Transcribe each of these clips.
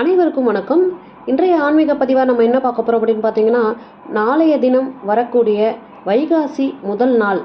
அனைவருக்கும் வணக்கம். இன்றைய ஆன்மீக பதிவாக நம்ம என்ன பார்க்க போகிறோம் அப்படின்னு பார்த்தீங்கன்னா நாளைய தினம் வரக்கூடிய வைகாசி முதல் நாள்.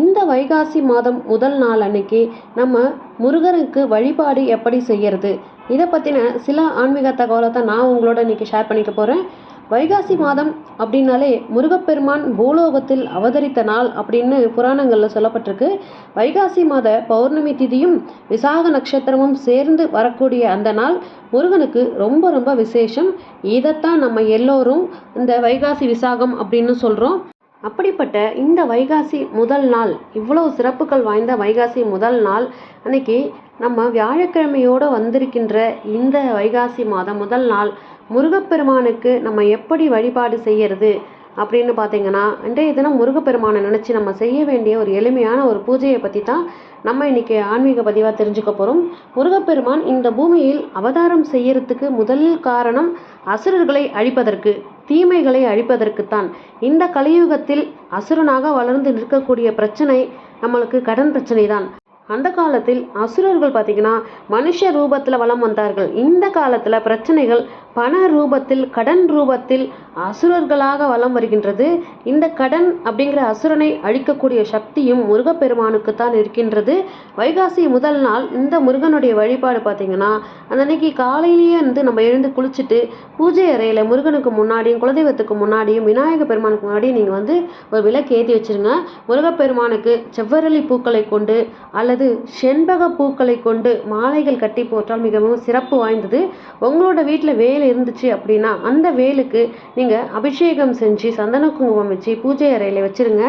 இந்த வைகாசி மாதம் முதல் நாள் அன்னைக்கு நம்ம முருகனுக்கு வழிபாடு எப்படி செய்யறது? இதை பற்றின சில ஆன்மீக தகவலை தான் நான் உங்களோட இன்னைக்கு ஷேர் பண்ணிக்க போகிறேன் வைகாசி மாதம் அப்படின்னாலே முருகப்பெருமான் பூலோகத்தில் அவதரித்த நாள் அப்படின்னு புராணங்களில் சொல்லப்பட்டிருக்கு. வைகாசி மாத பௌர்ணமி திதியும் விசாக நட்சத்திரமும் சேர்ந்து வரக்கூடிய அந்த நாள் முருகனுக்கு ரொம்ப ரொம்ப விசேஷம். இதைத்தான் நம்ம எல்லோரும் இந்த வைகாசி விசாகம் அப்படின்னு சொல்கிறோம் அப்படிப்பட்ட இந்த வைகாசி முதல் நாள் இவ்வளவு சிறப்புகள் வாய்ந்த வைகாசி முதல் நாள் அன்னைக்கு நம்ம வியாழக்கிழமையோடு வந்திருக்கின்ற இந்த வைகாசி மாதம் முதல் நாள் முருகப்பெருமானுக்கு நம்ம எப்படி வழிபாடு செய்கிறது அப்படின்னு பார்த்தீங்கன்னா இன்றைய தினம் முருகப்பெருமானை நினச்சி நம்ம செய்ய வேண்டிய ஒரு எளிமையான ஒரு பூஜையை பற்றி தான் நம்ம இன்னைக்கு ஆன்மீக பதிவாக தெரிஞ்சுக்க போகிறோம் முருகப்பெருமான் இந்த பூமியில் அவதாரம் செய்யறதுக்கு முதல் காரணம் அசுரர்களை அழிப்பதற்கு தீமைகளை அழிப்பதற்குத்தான். இந்த கலியுகத்தில் அசுரனாக வளர்ந்து நிற்கக்கூடிய பிரச்சனை நம்மளுக்கு கடன் பிரச்சனை தான் அந்த காலத்தில் அசுரர்கள் பார்த்தீங்கன்னா மனுஷ ரூபத்தில் வலம் வந்தார்கள். இந்த காலத்தில் பிரச்சனைகள் பண ரூபத்தில் கடன் ரூபத்தில் அசுரர்களாக வலம் வருகின்றது. இந்த கடன் அப்படிங்கிற அசுரனை அழிக்கக்கூடிய சக்தியும் முருகப்பெருமானுக்கு தான் இருக்கின்றது. வைகாசி முதல் நாள் இந்த முருகனுடைய வழிபாடு பார்த்திங்கன்னா அந்த அன்னைக்கு காலையிலேயே வந்து நம்ம எழுந்து குளிச்சுட்டு பூஜை அறையில் முருகனுக்கு முன்னாடியும் குலதெய்வத்துக்கு முன்னாடியும் விநாயகர் பெருமானுக்கு முன்னாடியும் நீங்கள் வந்து ஒரு விளக்கு ஏற்றி வச்சிருங்க. முருகப்பெருமானுக்கு செவ்வரளி பூக்களை கொண்டு அல்லது செண்பக பூக்களை கொண்டு மாலைகள் கட்டி போட்டால் மிகவும் சிறப்பு வாய்ந்தது. உங்களோட வீட்டில் வேலை இருந்துச்சு அப்படின்னா அந்த வேலுக்கு நீங்கள் அபிஷேகம் செஞ்சு சந்தன குங்குமம் வச்சு பூஜை அறையில் வச்சுருங்க.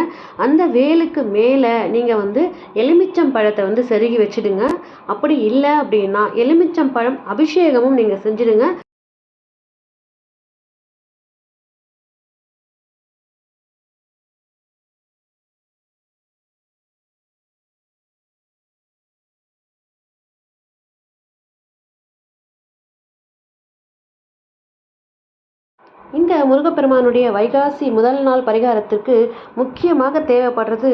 அந்த வேலுக்கு மேலே நீங்கள் வந்து எலுமிச்சம் பழத்தை வந்து செருகி வச்சுடுங்க. அப்படி இல்லை அப்படின்னா எலுமிச்சம் பழம் அபிஷேகமும் நீங்கள் செஞ்சுடுங்க. இந்த முருகப்பெருமானுடைய வைகாசி முதல் நாள் பரிகாரத்திற்கு முக்கியமாக தேவைப்படுறது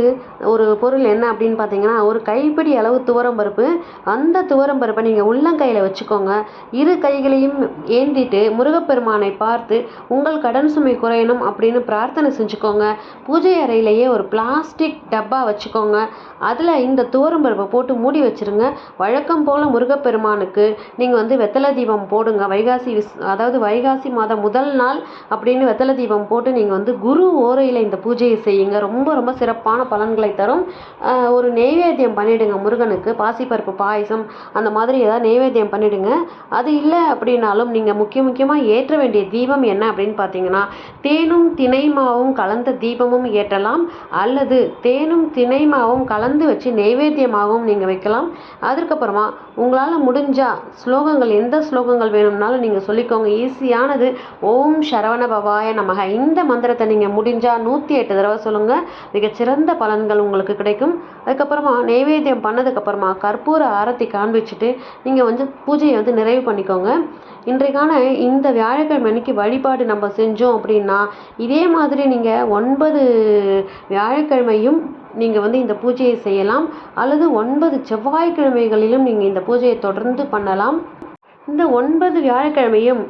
ஒரு பொருள் என்ன அப்படின்னு பார்த்தீங்கன்னா ஒரு கைப்பிடி அளவு துவரம் பருப்பு. அந்த துவரம் பருப்பை நீங்கள் உள்ளங்கையில் வச்சுக்கோங்க. இரு கைகளையும் ஏந்திட்டு முருகப்பெருமானை பார்த்து உங்கள் கடன் சுமை குறையணும் அப்படின்னு பிரார்த்தனை செஞ்சுக்கோங்க. பூஜை அறையிலேயே ஒரு பிளாஸ்டிக் டப்பா வச்சுக்கோங்க. அதில் இந்த துவரம் பருப்பை போட்டு மூடி வச்சிருங்க. வழக்கம் போல் முருகப்பெருமானுக்கு நீங்கள் வந்து வெத்தலை தீபம் போடுங்க. வைகாசி விஸ் அதாவது வைகாசி மாதம் முதல் நாள் அப்படின்னு வெத்தலை தீபம் போட்டு நீங்கள் வந்து குரு ஓரையில் இந்த பூஜையை செய்யுங்க. ரொம்ப ரொம்ப சிறப்பான பலன்களை தரும். ஒரு நெய்வேத்தியம் பண்ணிவிடுங்க முருகனுக்கு. பாசிப்பருப்பு பாயசம் அந்த மாதிரி ஏதாவது நெய்வேத்தியம் பண்ணிவிடுங்க அது இல்லை அப்படின்னாலும் நீங்கள் முக்கிய முக்கியமாக ஏற்ற வேண்டிய தீபம் என்ன அப்படின்னு பார்த்தீங்கன்னா தேனும் திணைமாவும் கலந்த தீபமும் ஏற்றலாம். அல்லது தேனும் திணைமாவும் கலந்து வச்சு நெய்வேத்தியமாகவும் நீங்கள் வைக்கலாம். அதற்கப்புறமா உங்களால் முடிஞ்சால் ஸ்லோகங்கள் எந்த ஸ்லோகங்கள் வேணும்னாலும் நீங்கள் சொல்லிக்கோங்க. ஈஸியானது. ஓம் சரவண பவாய நமக. இந்த மந்திரத்தை நீங்கள் முடிஞ்சால் நூற்றி எட்டு தடவை சொல்லுங்கள் மிகச்சிறந்த பலன்கள் உங்களுக்கு கிடைக்கும். அதுக்கப்புறமா நைவேத்தியம் பண்ணதுக்கப்புறமா கற்பூர ஆரத்தி காண்பிச்சுட்டு நீங்கள் வந்து பூஜையை வந்து நிறைவு பண்ணிக்கோங்க. இன்றைக்கான இந்த வியாழக்கிழமை அன்னைக்கு வழிபாடு நம்ம செஞ்சோம் அப்படின்னா இதே மாதிரி நீங்கள் ஒன்பது வியாழக்கிழமையும் நீங்கள் வந்து இந்த பூஜையை செய்யலாம். அல்லது ஒன்பது செவ்வாய்க்கிழமைகளிலும் நீங்கள் இந்த பூஜையை தொடர்ந்து பண்ணலாம். இந்த ஒன்பது வியாழக்கிழமையும்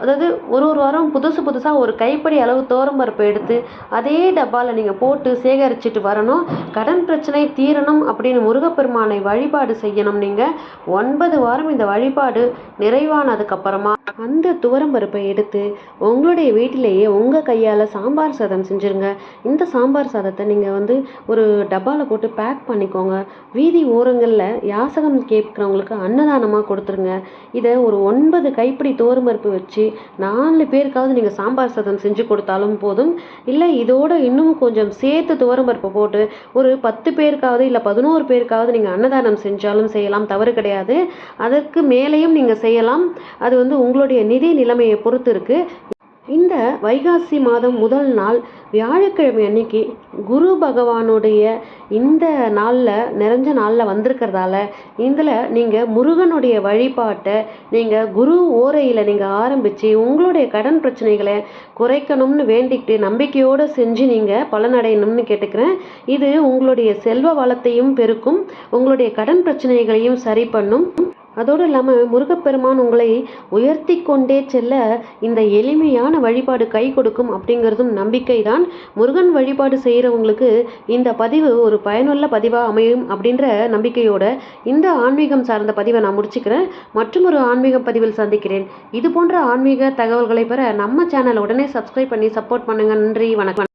அதாவது ஒரு ஒரு வாரம் புதுசு புதுசாக ஒரு கைப்படி அளவு பருப்பு எடுத்து அதே டப்பாவில் நீங்கள் போட்டு சேகரிச்சுட்டு வரணும். கடன் பிரச்சனை தீரணும் அப்படின்னு முருகப்பெருமானை வழிபாடு செய்யணும் நீங்கள் ஒன்பது வாரம் இந்த வழிபாடு நிறைவானதுக்கப்புறமா அந்த துவரம்பருப்பை எடுத்து உங்களுடைய வீட்டிலேயே உங்கள் கையால் சாம்பார் சாதம் செஞ்சுருங்க. இந்த சாம்பார் சாதத்தை நீங்கள் வந்து ஒரு டப்பாவில் போட்டு பேக் பண்ணிக்கோங்க. வீதி ஓரங்களில் யாசகம் கேட்குறவங்களுக்கு அன்னதானமாக கொடுத்துருங்க. இதை ஒரு ஒன்பது கைப்பிடி துவரம்பருப்பு வச்சு நாலு பேருக்காவது நீங்கள் சாம்பார் சாதம் செஞ்சு கொடுத்தாலும் போதும். இல்லை இதோட இன்னும் கொஞ்சம் சேர்த்து துவரம்பருப்பை போட்டு ஒரு பத்து பேருக்காவது இல்லை பதினோரு பேருக்காவது நீங்கள் அன்னதானம் செஞ்சாலும் செய்யலாம் தவறு கிடையாது. அதற்கு மேலேயும் நீங்கள் செய்யலாம். அது வந்து உங்களுடைய நிதி நிலைமையை பொறுத்து இருக்கு. இந்த வைகாசி மாதம் முதல் நாள் வியாழக்கிழமை அன்னைக்கு குரு பகவானுடைய இந்த நாளில் நிறைஞ்ச நாளில் வந்திருக்கிறதால இதில் நீங்கள் முருகனுடைய வழிபாட்டை நீங்கள் குரு ஓரையில் நீங்கள் ஆரம்பித்து உங்களுடைய கடன் பிரச்சனைகளை குறைக்கணும்னு வேண்டிக்கிட்டு நம்பிக்கையோடு செஞ்சு நீங்கள் பலனடையணும்னு கேட்டுக்கிறேன். இது உங்களுடைய செல்வ வளத்தையும் பெருக்கும் உங்களுடைய கடன் பிரச்சனைகளையும் சரி பண்ணும். அதோடு இல்லாமல் முருகப்பெருமான் உங்களை உயர்த்தி கொண்டே செல்ல இந்த எளிமையான வழிபாடு கை கொடுக்கும் அப்படிங்கிறதும் நம்பிக்கை தான் முருகன் வழிபாடு செய்கிறவங்களுக்கு இந்த பதிவு ஒரு பயனுள்ள பதிவாக அமையும் அப்படின்ற நம்பிக்கையோட இந்த ஆன்மீகம் சார்ந்த பதிவை நான் முடிச்சுக்கிறேன். மற்றும் ஒரு ஆன்மீக பதிவில் சந்திக்கிறேன். இது போன்ற ஆன்மீக தகவல்களை பெற நம்ம சேனல் உடனே சப்ஸ்கிரைப் பண்ணி சப்போர்ட் பண்ணுங்கள் நன்றி வணக்கம்.